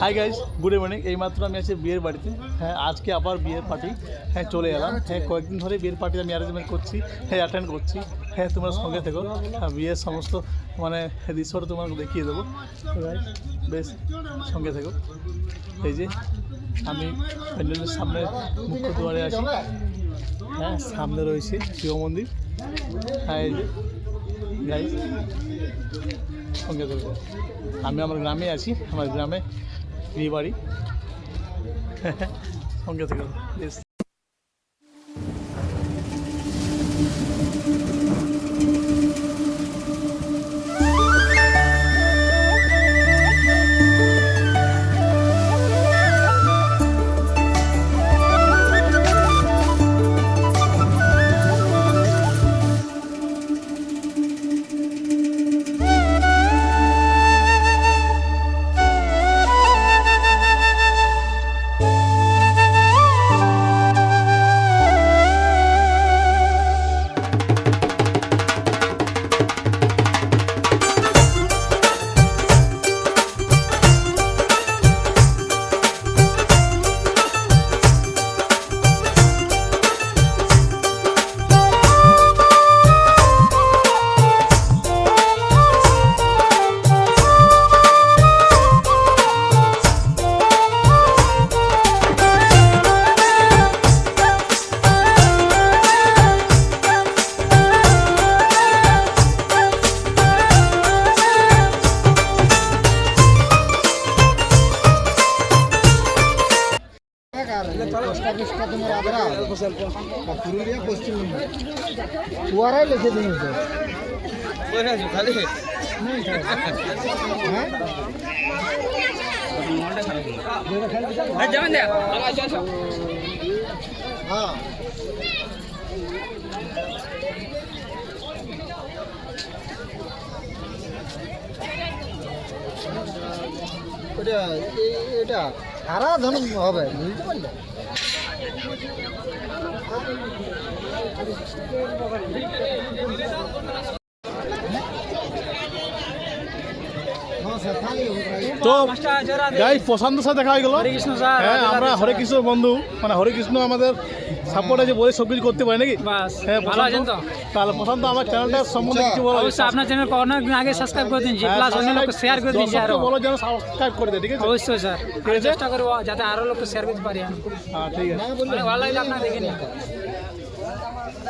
Hi guys good evening এইমাত্র আমি আছি বিয়ের বাড়িতে। হ্যাঁ আজকে আবার বিয়ের পার্টি হ্যাঁ চলে এলাম। হ্যাঁ কয়েকদিন ধরে বিয়ের পার্টি আমি অ্যারেঞ্জমেন্ট করছি হ্যাঁ অ্যাটেন্ড করছি। হ্যাঁ তোমরা সঙ্গে থেকো। হ্যাঁ বিয়ের সমস্ত মানে দৃশ্যটা তোমাকে দেখিয়ে দেবো। বেশ, সঙ্গে থেকো। এই যে, আমি প্যান্ডেলের সামনে মুখ্য দুয়ারে আছি। হ্যাঁ সামনে রয়েছে শিব মন্দির। হ্যাঁ এই যে গাইস সঙ্গে থাকব আমি আমার গ্রামে আছি, আমার গ্রামে বিয়ে বাড়ি। সঙ্গে থেকে বেশ পুরুলিয়া পশ্চিমবঙ্গ। চুয়ারাই লিখে দিন হ্যাঁ হ্যাঁ। ওটা এ- এটা। সারা ধন হবে বুঝতে পারলে হ্যাঁ স্যার তাহলে তো গাই প্রশান্ত সাথে দেখা হয়ে গেল। স্যার, হ্যাঁ আমরা হরে কৃষ্ণ বন্ধু। মানে হরে কৃষ্ণ আমাদের সাপোর্ট আছে বলে সব কিছু করতে পারে নাকি? হ্যাঁ ভালো আছেন তো? তাহলে প্রশান্ত আমার চ্যানেলটার সম্বন্ধে কিছু বলো। অবশ্যই আপনার চ্যানেল অনেক দিন আগে সাবস্ক্রাইব করে দিন হ্যাঁ, প্লাস অন্য লোক শেয়ার করে দিন আরও বলো যেন সাবস্ক্রাইব করে দেয় ঠিক আছে? অবশ্যই স্যার। চেষ্টা করব যাতে আরও লোক শেয়ার করতে পারি হ্যাঁ ঠিক আছে। ভালো লাগলে আপনার দেখে নিন।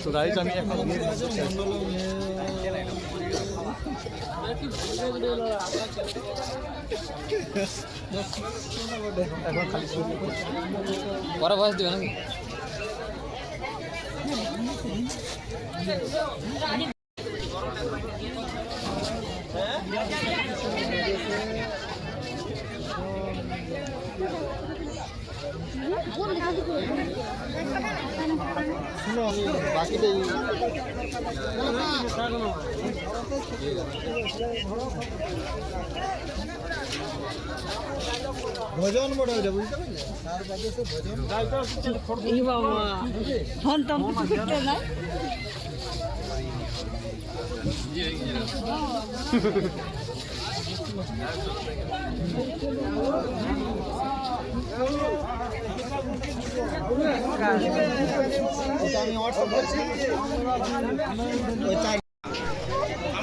তো গাইজ আমি এখন এখন খালি। পরে বয়স দিবে নাকি শুনো বাকিটা ভজন বড় ওইটা বুঝতে পারলে? তার বাদে সে ভজন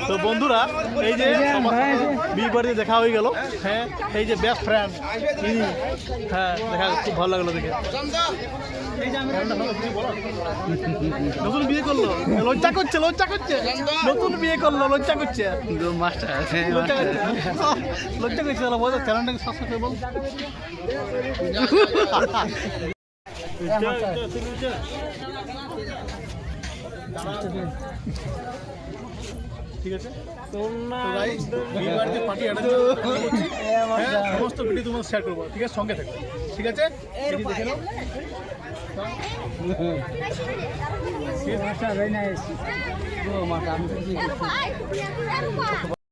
তো বন্ধুরা, এই যে বিয়ে বাড়িতে দেখা হয়ে গেল। হ্যাঁ এই যে বেস্ট ফ্রেন্ড হ্যাঁ দেখা খুব ভালো লাগল দেখে। নতুন বিয়ে করল? লজ্জা করছে লজ্জা করছে। নতুন বিয়ে করল লজ্জা করছে। মাস্টার লজ্জা করছে। লজ্জা করছে তাহলে চ্যানেলটাকে সাবস্ক্রাইব করে বল? ঠিক আছে। হ্যাঁ, সমস্ত ভিডিও তোমার শেয়ার করব। ঠিক আছে? সঙ্গে থাকবে ঠিক আছে? যে দেখে নাও তো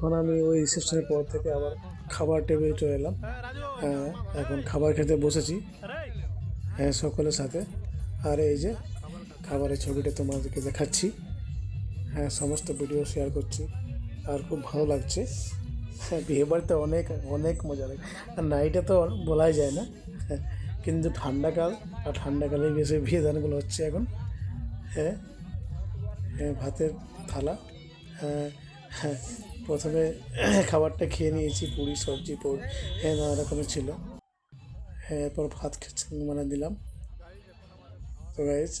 এখন আমি ওই রিসেপশনের পর থেকে আবার খাবার টেবিলে চলে এলাম। হ্যাঁ এখন খাবার খেতে বসেছি। হ্যাঁ সকলের সাথে। আর এই যে খাবারের ছবিটা তোমাদেরকে দেখাচ্ছি। হ্যাঁ সমস্ত ভিডিও শেয়ার করছি। আর খুব ভালো লাগছে। হ্যাঁ বিয়ে বাড়িতে অনেক অনেক মজা লাগে। আর নাইটে তো বলাই যায় না। কিন্তু ঠান্ডাকাল আর ঠান্ডাকালে বেশি বিয়ে দানগুলো হচ্ছে এখন। হ্যাঁ হ্যাঁ ভাতের থালা। হ্যাঁ প্রথমে খাবারটা খেয়ে নিয়েছি, পুরি, সবজি পুর হ্যাঁ নানা রকমের ছিল। হ্যাঁ এরপর ভাত মানে দিলাম। তো গাইজ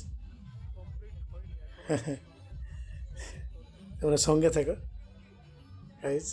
তোমরা সঙ্গে থাকো। গাইজ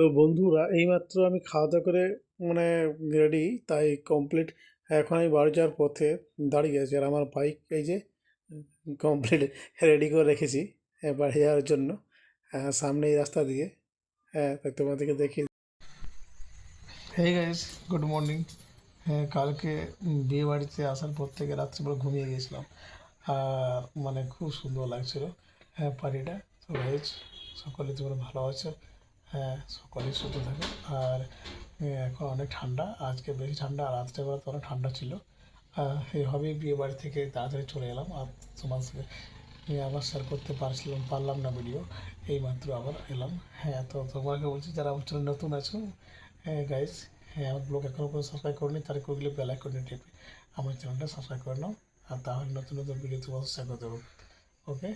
তো বন্ধুরা এইমাত্র আমি খাওয়া দাওয়া করে মানে রেডি তাই কমপ্লিট এখন আমি বাড়ি যাওয়ার পথে দাঁড়িয়ে আছি আর আমার বাইক এই যে কমপ্লিট রেডি করে রেখেছি হ্যাঁ, বাড়ি যাওয়ার জন্য হ্যাঁ, সামনে এই রাস্তা দিয়ে হ্যাঁ তাই তোমাদেরকে দেখি হে গাইস গুড মর্নিং হ্যাঁ কালকে বিয়ে বাড়িতে আসার পর থেকে রাত্রিবেলা ঘুমিয়ে গেছিলাম আর মানে খুব সুন্দর লাগছিল হ্যাঁ পার্টিটা তো গাইজ সকলে তোমরা ভালো আছো? হ্যাঁ সকলেই সুস্থ থাকে। আর এখন অনেক ঠান্ডা। আজকে বেশি ঠান্ডা আর রাত্রেবেলা তো অনেক ঠান্ডা ছিল। আহ, এইভাবেই বিয়ে বাড়ি থেকে তাড়াতাড়ি চলে এলাম। আর তোমার সাথে আবার শেয়ার করতে পারছিলাম পারলাম না ভিডিও এই মাত্র আবার এলাম। হ্যাঁ তো তোমাকে বলছি যারা আমার চ্যানেল নতুন আছো হ্যাঁ গাইজ হ্যাঁ আমার ব্লগ এখনও পর্যন্ত সাবস্ক্রাইব করিনি তার করে বেল আইকনে টিপে আমার চ্যানেলটা সাবস্ক্রাইব করে নাও। আর তাহলে নতুন নতুন ভিডিও তোমার শেয়ার করতে ওকে